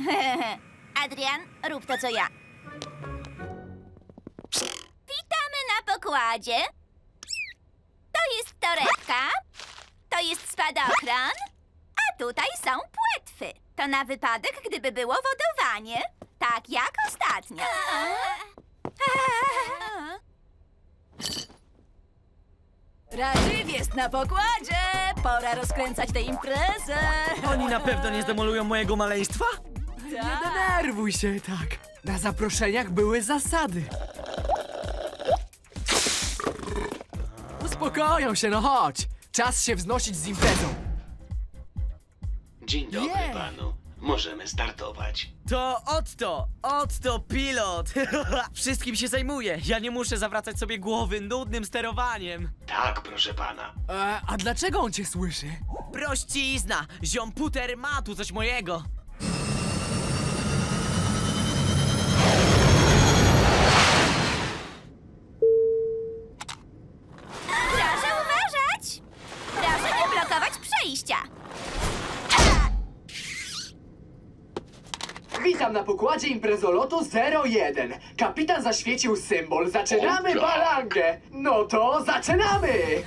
Adrian, rób to, co ja. Witamy na pokładzie. To jest torebka, to jest spadochron, a tutaj są płetwy. To na wypadek, gdyby było wodowanie. Tak jak ostatnio. Radziw jest na pokładzie! Pora rozkręcać tę imprezę! Oni na pewno nie zdemolują mojego maleństwa? Nie denerwuj się tak. Na zaproszeniach były zasady. Uspokoją się, no chodź. Czas się wznosić z imprezą. Dzień dobry Nie. panu. Możemy startować. To Otto! Otto pilot! Wszystkim się zajmuje. Ja nie muszę zawracać sobie głowy nudnym sterowaniem. Tak, proszę pana. E, a dlaczego on cię słyszy? Prościzna! Ziom Puter ma tu coś mojego. Proszę uważać! Proszę nie blokować przejścia. Witam na pokładzie imprezolotu 01. Kapitan zaświecił symbol. Zaczynamy balangę. No to zaczynamy!